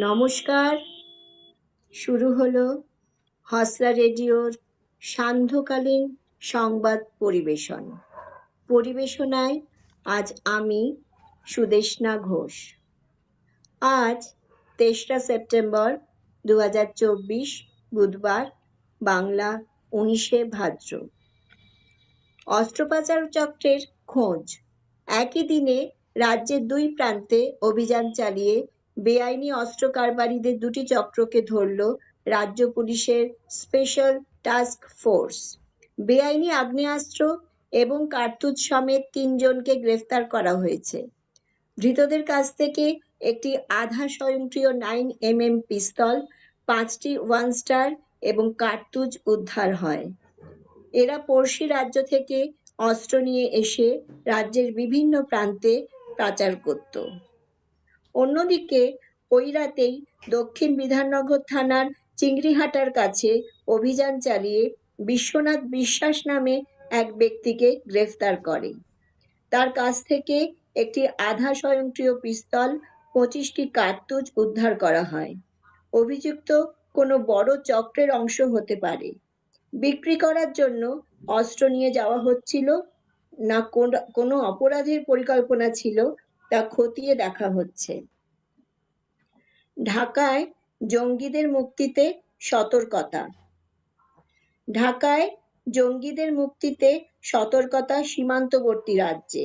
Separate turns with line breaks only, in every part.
নমস্কার। শুরু হলো হসলা রেডিওর সান্ধ্যকালীন সংবাদ পরিবেশন। পরিবেশনায় আজ আমি সুদেশনা ঘোষ। আজ তেসরা সেপ্টেম্বর দু হাজার চব্বিশ, বুধবার, বাংলা উনিশে ভাদ্র। অস্ত্রোপচার চক্রের খোঁজ। একই দিনে রাজ্যের দুই প্রান্তে অভিযান চালিয়ে বেআইনি অস্ত্র কারবারিদের দুটি চক্রকে ধরল রাজ্য পুলিশের স্পেশাল টাস্ক ফোর্স। বেআইনি আগ্নেয়াস্ত্র এবং কার্তুজ সমেত তিনজনকে গ্রেফতার করা হয়েছে। ধৃতদের কাছ থেকে একটি আধা স্বয়ংক্রিয় নাইন এম এম পিস্তল, পাঁচটি ওয়ান স্টার এবং কার্তুজ উদ্ধার হয়। এরা পড়শি রাজ্য থেকে অস্ত্র নিয়ে এসে রাজ্যের বিভিন্ন প্রান্তে পাচার করত। অন্যদিকে, ওই রাতেই দক্ষিণ বিধাননগর থানার চিংড়িহাটার কাছে অভিযান চালিয়ে বিশ্বনাথ বিশ্বাস নামে এক ব্যক্তিকে গ্রেফতার করে। তার কাছ থেকে একটি আধা স্বয়ংক্রিয় পিস্তল, পঁচিশটি কার্তুজ উদ্ধার করা হয়। অভিযুক্ত কোনো বড় চক্রের অংশ হতে পারে। বিক্রি করার জন্য অস্ত্র নিয়ে যাওয়া হচ্ছিল না, কোনো অপরাধের পরিকল্পনা ছিল তা খতিয়ে দেখা হচ্ছে। ঢাকায় জঙ্গিদের মুক্তিতে সতর্কতা। ঢাকায় জঙ্গিদের মুক্তিতে সতর্কতা সীমান্তবর্তী রাজ্যে।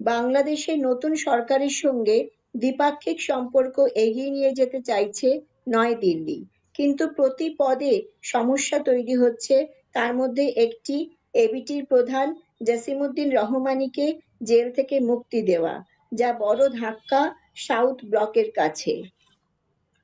বাংলাদেশে নতুন সরকারের সঙ্গে দ্বিপাক্ষিক সম্পর্ক এগিয়ে নিয়ে যেতে চাইছে নয় দিল্লি। কিন্তু প্রতি পদে সমস্যা তৈরি হচ্ছে। তার মধ্যে একটি এবিটির প্রধান জাসিমুদ্দিন রহমানিকে জেল থেকে মুক্তি দেওয়া। যা বড় ধাক্কা সাউথ ব্লকের কাছে।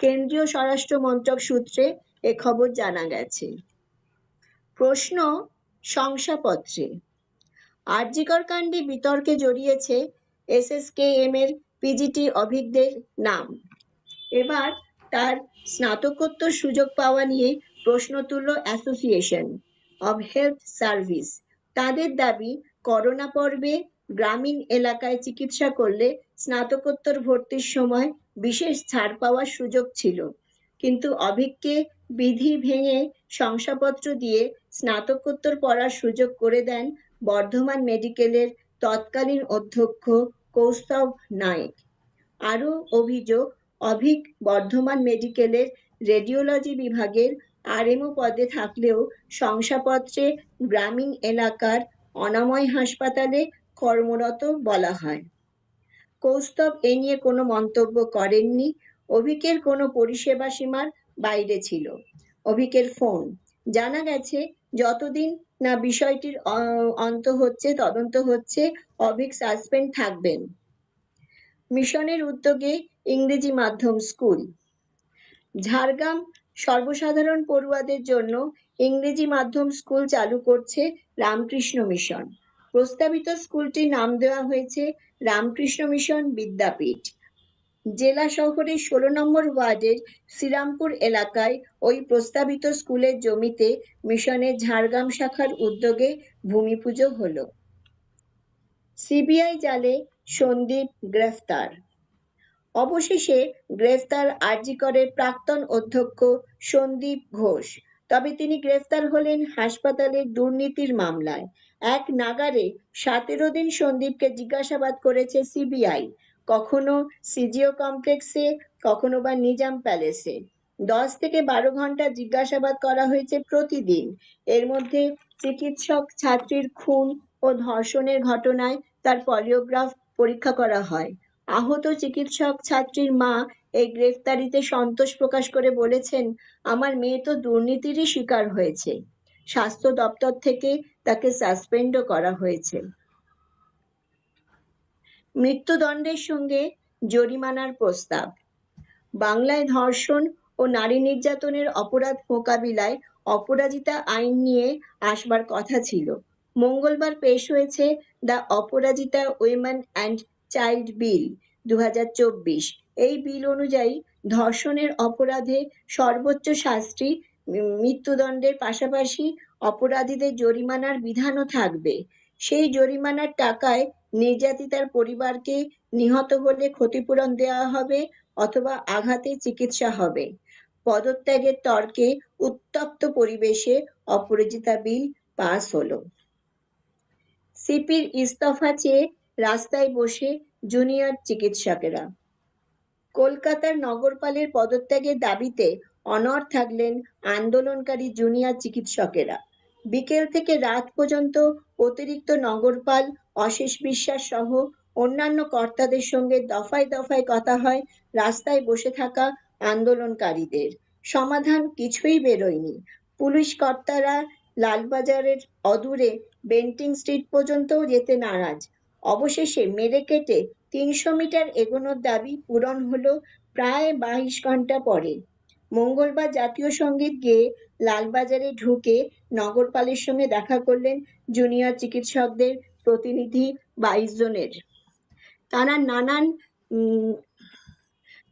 কেন্দ্রীয় স্বরাষ্ট্র মন্ত্রক সূত্রে এ খবর জানা গেছে। প্রশ্ন শংসাপত্রে। আরজিকর কাণ্ডে বিতর্কে জড়িয়েছে এসএসকেএম এর পিজিটি অভিজ্ঞদের নাম। এবার তার স্নাতকোত্তর সুযোগ পাওয়া নিয়ে প্রশ্ন তুলল অ্যাসোসিয়েশন অব হেলথ সার্ভিস। তাদের দাবি, করোনা পর্বে গ্রামীণ এলাকায় চিকিৎসা করলে স্নাতকোত্তর ভর্তির সময় বিশেষ ছাড় পাওয়ার সুযোগ ছিল। কিন্তু অভিজ্ঞকে বিধি ভেঙে শংসাপত্র দিয়ে স্নাতকোত্তর পড়ার সুযোগ করে দেন বর্ধমান মেডিকেলের তৎকালীন অধ্যক্ষ কৌস্তভ নায়েক। আরও অভিযোগ, অভিক বর্ধমান মেডিকেলের রেডিওলজি বিভাগের আরএমও পদে থাকলেও শংসাপত্রে গ্রামীণ এলাকার অনাময় হাসপাতালে কর্মরত বলা হয়। কৌস্তব এ নিয়ে কোনো মন্তব্য করেননি। অভিকের কোনো পরিষেবা সীমার বাইরে ছিল। অভিকের ফোন। জানা গেছে, যতদিন না বিষয়টির অন্ত হচ্ছে, তদন্ত হচ্ছে, অভিক সাসপেন্ড থাকবেন। মিশনের উদ্যোগে ইংরেজি মাধ্যম স্কুল। ঝাড়গ্রাম সর্বসাধারণ পড়ুয়াদের জন্য ইংরেজি মাধ্যম স্কুল চালু করছে রামকৃষ্ণ মিশন। প্রস্তাবিত স্কুলটির নাম দেওয়া হয়েছে রামকৃষ্ণ মিশন বিদ্যাপীঠ। জেলা শহরের ষোলো নম্বর ওয়ার্ডের শ্রীরামপুর এলাকায় ওই প্রস্তাবিত স্কুলের জমিতে মিশনের ঝাড়গ্রাম শাখার উদ্যোগে ভূমি পুজো হল। সিবিআই জালে সন্দীপ গ্রেফতার। অবশেষে গ্রেফতার আরজিকরের প্রাক্তন অধ্যক্ষ সন্দীপ ঘোষ, তবে তিনি গ্রেফতার হলেন হাসপাতালের দুর্নীতির মামলায়। এক নাগারে সতেরো দিন সন্দীপকে জিজ্ঞাসাবাদ করেছে সিবিআই, কখনো সিজিও কমপ্লেক্সে, কখনো বা নিজাম প্যালেসে। দশ থেকে বারো ঘণ্টা জিজ্ঞাসাবাদ করা হয়েছে প্রতিদিন। এর মধ্যে চিকিৎসক ছাত্রীর খুন ও ধর্ষণের ঘটনায় তার পলিওগ্রাফ পরীক্ষা করা হয়। আহত চিকিৎসক ছাত্রীর মা এই গ্রেফতারিতে সন্তোষ প্রকাশ করে বলেছেন, আমার মেয়ে তো দুর্নীতিরই শিকার হয়েছে। স্বাস্থ্য দপ্তর থেকে তাকে সাসপেন্ডও করা হয়েছে। মৃত্যুদণ্ডের সঙ্গে জরিমানার প্রস্তাব। বাংলায় ধর্ষণ ও নারী নির্যাতনের অপরাধ মোকাবিলায় অপরাজিতা আইন নিয়ে আসবার কথা ছিল। মঙ্গলবার পেশ হয়েছে the Aparajita women and child bill দু হাজার চব্বিশ। এই বিল অনুযায়ী ধর্ষণের অপরাধে সর্বোচ্চ শাস্তি মৃত্যুদণ্ডের পাশাপাশি অপরাধীদের জরিমানার বিধানও থাকবে। সেই জরিমানার টাকায় নির্যাতিতার পরিবারকে নিহত হলে ক্ষতিপূরণ দেওয়া হবে অথবা আঘাতে চিকিৎসা হবে। পদত্যাগের তর্কে উত্তপ্ত পরিবেশে অপরাজিতা বিল পাস হলো। সিপির ইস্তফা চেয়ে রাস্তায় বসে জুনিয়র চিকিৎসকেরা। কলকাতার নগরপালের পদত্যাগের দাবিতে অনড় থাকলেন আন্দোলনকারী জুনিয়র চিকিৎসকেরা। বিকেল থেকে রাত পর্যন্ত অতিরিক্ত নগরপাল অশেষ বিশ্বাস সহ অন্যান্য কর্তাদের সঙ্গে দফায় দফায় কথা হয় রাস্তায় বসে থাকা আন্দোলনকারীদের। সমাধান কিছুই বেরোয়নি। পুলিশ কর্তারা লালবাজারের অদূরে বেন্টিং স্ট্রিট পর্যন্তও যেতে নারাজ। অবশেষে মেরে কেটে তিনশো মিটার এগোনোর দাবি পূরণ হলো প্রায় বাইশ ঘণ্টা পরে। মঙ্গলবার জাতীয় সংগীত গেয়ে লালবাজারে ঢুকে নগরপালের সঙ্গে দেখা করলেন জুনিয়র চিকিৎসকদের প্রতিনিধি বাইশ জনের। তারা নানান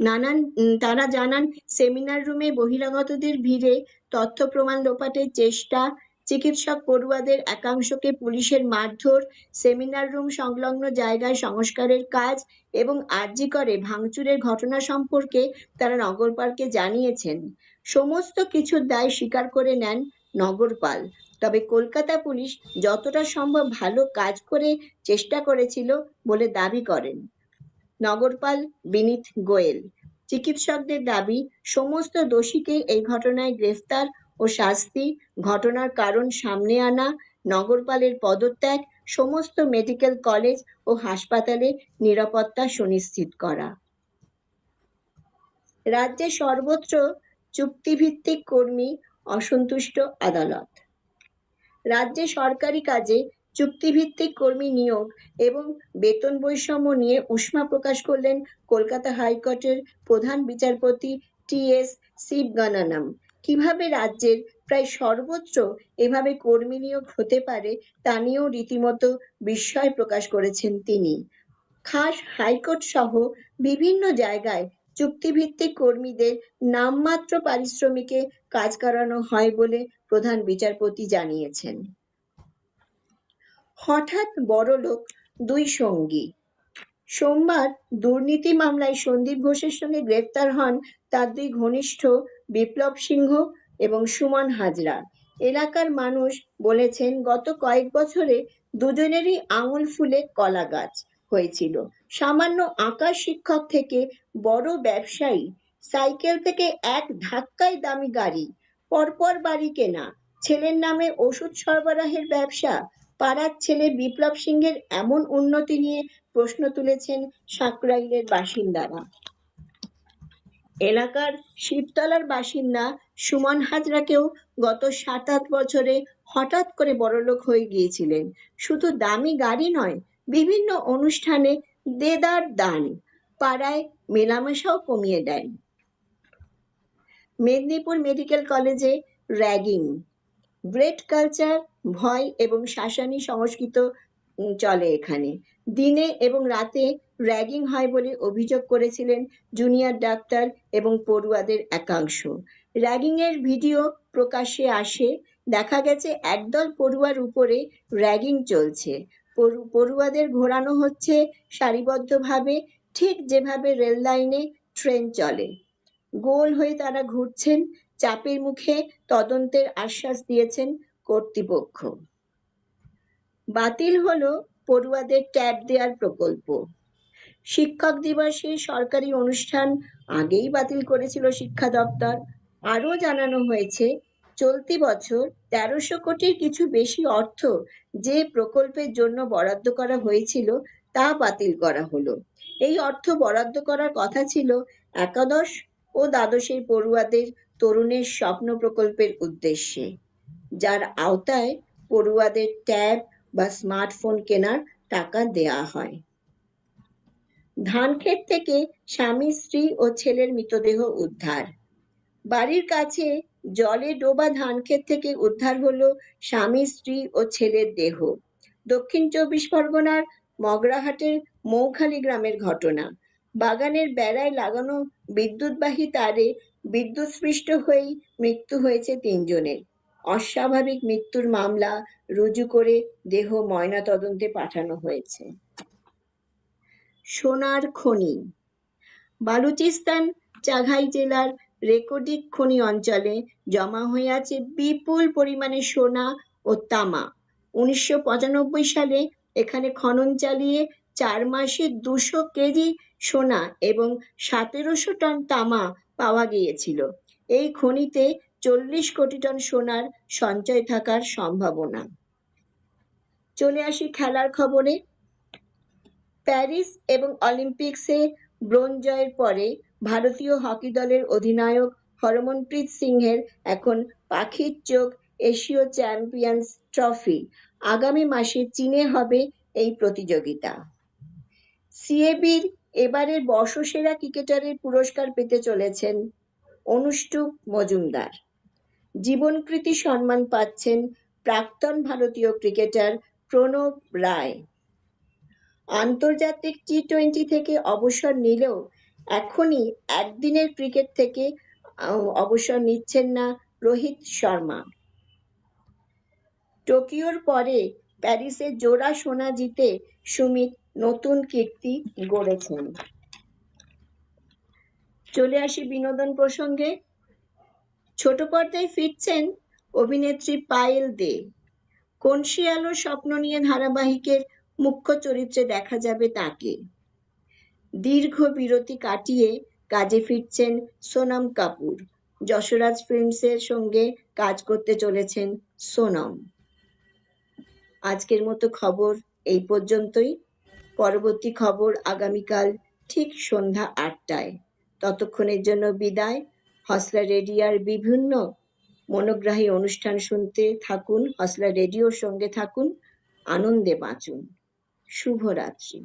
নানান তারা জানান, সেমিনার রুমে বহিরাগতদের ভিড়ে তথ্য প্রমাণ লোপাটের চেষ্টা চিকিৎসক পড়ুয়াদের একাংশকে পুলিশের মারধর, সেমিনার রুম সংলগ্ন জায়গায় সংস্কারের কাজ এবং আর্জি করে ভাঙচুরের ঘটনা সম্পর্কে তারা নগরপালকে জানিয়েছেন। সমস্ত কিছুর দায় স্বীকার করে নেন নগরপাল তবে কলকাতা পুলিশ যতটা সম্ভব ভালো কাজ করে চেষ্টা করেছিল বলে দাবি করেন। নগরপাল বিনীত গোয়েল। চিকিৎসকদের দাবি, সমস্ত দোষীকে এই ঘটনায় গ্রেফতার ও শাস্তি, ঘটনার কারণ সামনে আনা, নগরপালের পদত্যাগ, সমস্ত মেডিকেল কলেজ ও হাসপাতালে নিরাপত্তা সুনিশ্চিত করা। রাজ্যে সর্বত্র চুক্তিভিত্তিক কর্মী অসন্তুষ্ট আদালত। রাজ্যে সরকারি কাজে চুক্তিভিত্তিক কর্মী নিয়োগ এবং বেতন বৈষম্য নিয়ে উষ্মা প্রকাশ করলেন কলকাতা হাইকোর্টের প্রধান বিচারপতি টি এস শিবগণানম কীভাবে রাজ্যের প্রায় সর্বত্র এভাবে কর্মী নিয়োগ হতে পারে তা নিয়েও রীতিমতো বিস্ময় প্রকাশ করেছেন তিনি। খাস হাইকোর্ট সহ বিভিন্ন জায়গায় চুক্তিভিত্তিক কর্মীদের নামমাত্র পারিশ্রমিকে কাজ করানো হয় বলে প্রধান বিচারপতি জানিয়েছেন। হঠাৎ বড়লোক দুই সঙ্গী। সোমবার দুর্নীতি মামলায় সন্দীপ ঘোষের সঙ্গে গ্রেফতার হন তার দুই ঘনিষ্ঠ বিপ্লব সিংহ এবং সুমন হাজরা। এলাকার মানুষ বলেছেন, গত কয়েক বছরে দুজনেরই আঙুল ফুলে কলা গাছ হয়েছিল। সামান্য আঁকা শিক্ষক থেকে বড় ব্যবসায়ী, সাইকেল থেকে এক ধাক্কায় দামি গাড়ি, পরপর বাড়ি কেনা, ছেলের নামে ওষুধ সরবরাহের ব্যবসা, পাড়ার ছেলে বিপ্লব সিংহের এমন উন্নতি নিয়ে প্রশ্ন তুলেছেন সাঁকরাইলের বাসিন্দারা। এলাকার শিবতলার বাসিন্দা সুমন হাজরাকেও গত সাত আট বছরে হঠাৎ করে বড়লোক হয়ে গিয়েছিলেন। শুধু দামি গাড়ি নয়, বিভিন্ন অনুষ্ঠানে দেদার দান পাড়ায় মেলামেশাও কমিয়ে দেন। মেদিনীপুর মেডিকেল কলেজে র্যাগিং গ্রেট কালচার, ভয় এবং শাসানি সংস্কৃত চলে এখানে। দিনে এবং রাতে র্যাগিং হয় বলে অভিযোগ করেছিলেন জুনিয়র ডাক্তার এবং পড়ুয়াদের একাংশ। র্যাগিং এর ভিডিও প্রকাশ্যে আসে, দেখা গেছে একদল পড়ুয়ার উপরে র্যাগিং চলছে। পড়ু- পড়ুয়াদের ঘোরানো হচ্ছে সারিবদ্ধভাবে, ঠিক যেভাবে রেল লাইনে ট্রেন চলে। গোল হয়ে তারা ঘুরছেন, চাপের মুখে তদন্তের আশ্বাস দিয়েছেন কর্তৃপক্ষ। বাতিল হলো পড়ুয়াদের ট্যাব দেওয়ার প্রকল্প। শিক্ষক দিবসে সরকারি অনুষ্ঠান আগেই বাতিল করেছিল শিক্ষা দপ্তর। আরও জানানো হয়েছে, চলতি বছর তেরোশো কোটির কিছু বেশি অর্থ যে প্রকল্পের জন্য বরাদ্দ করা হয়েছিল তা বাতিল করা হলো। এই অর্থ বরাদ্দ করার কথা ছিল একাদশ ও দ্বাদশের পড়ুয়াদের তরুণের স্বপ্ন প্রকল্পের উদ্দেশ্যে। যার আওতায় পড়ুয়াদের ট্যাব বা স্মার্টফোন কেনার টাকা দেয়া হয়। ধানক্ষেত থেকে স্বামী, স্ত্রী ও ছেলের মৃতদেহ উদ্ধার। বাড়ির কাছে জলে ডোবা ধানক্ষেত থেকে উদ্ধার হলো স্বামী, স্ত্রী ও ছেলের দেহ। দক্ষিণ চব্বিশ পরগনার মগরাহাটের মৌখালি গ্রামের ঘটনা। বাগানের বেড়ায় লাগানো বিদ্যুৎবাহী তারে বিদ্যুৎস্পৃষ্ট হয়েই মৃত্যু হয়েছে তিনজনের। অস্বাভাবিক মৃত্যুর মামলা রুজু করে দেহ ময়নাতদন্তে পাঠানো হয়েছে। সোনার খনি। বালুচিস্তান, চাঘাই জেলার রেকর্ডিক খনি অঞ্চলে জমা হয়ে আছে বিপুল পরিমাণে সোনা ও তামা। উনিশশো পঁচানব্বই সালে এখানে খনন চালিয়ে চার মাসে দুশো কেজি সোনা এবং সতেরোশো টন তামা পাওয়া গিয়েছিল। এই খনিতে চল্লিশ কোটি টন সোনার সঞ্চয় থাকার সম্ভাবনা। চলে আসি খেলার খবরে। প্যারিস এবং অলিম্পিক্সে ব্রোঞ্জ জয়ের পরে ভারতীয় হকি দলের অধিনায়ক হরমনপ্রীত সিংহের এখন পাখির চোখ এশীয় চ্যাম্পিয়ন্স ট্রফি। আগামী মাসে চীনে হবে এই প্রতিযোগিতা। সিএবির এবারের বর্ষসেরা ক্রিকেটারের পুরস্কার পেতে চলেছেন অনুষ্টুপ মজুমদার। জীবনকৃতি সম্মান পাচ্ছেন প্রাক্তন ভারতীয় ক্রিকেটার প্রণব রায়। আন্তর্জাতিক টি টোয়েন্টি থেকে অবসর নিলেও এখনই একদিনের ক্রিকেট থেকে অবসর নিচ্ছেন না রোহিত শর্মা। টোকিওর পরে প্যারিসে জোড়া সোনা জিতে সুমিত নতুন কীর্তি গড়েছেন। চলে আসি বিনোদন প্রসঙ্গে। ছোট পর্দায় ফিরছেন অভিনেত্রী পায়েল দে। কোন আলোর স্বপ্ন নিয়ে ধারাবাহিকের মুখ্য চরিত্রে দেখা যাবে তাকে? দীর্ঘ বিরতি কাটিয়ে কাজে ফিরছেন সোনাম কাপুর। যশোরাজ ফিল্মসের সঙ্গে কাজ করতে চলেছেন সোনম। আজকের মতো খবর এই পর্যন্তই। পরবর্তী খবর আগামীকাল ঠিক সন্ধ্যা আটটায়। ততক্ষণের জন্য বিদায়। হসলা রেডিয়ার বিভিন্ন মনোগ্রাহী অনুষ্ঠান শুনতে থাকুন হসলা রেডিওর সঙ্গে থাকুন। আনন্দে বাঁচুন। শুভরাত্রি।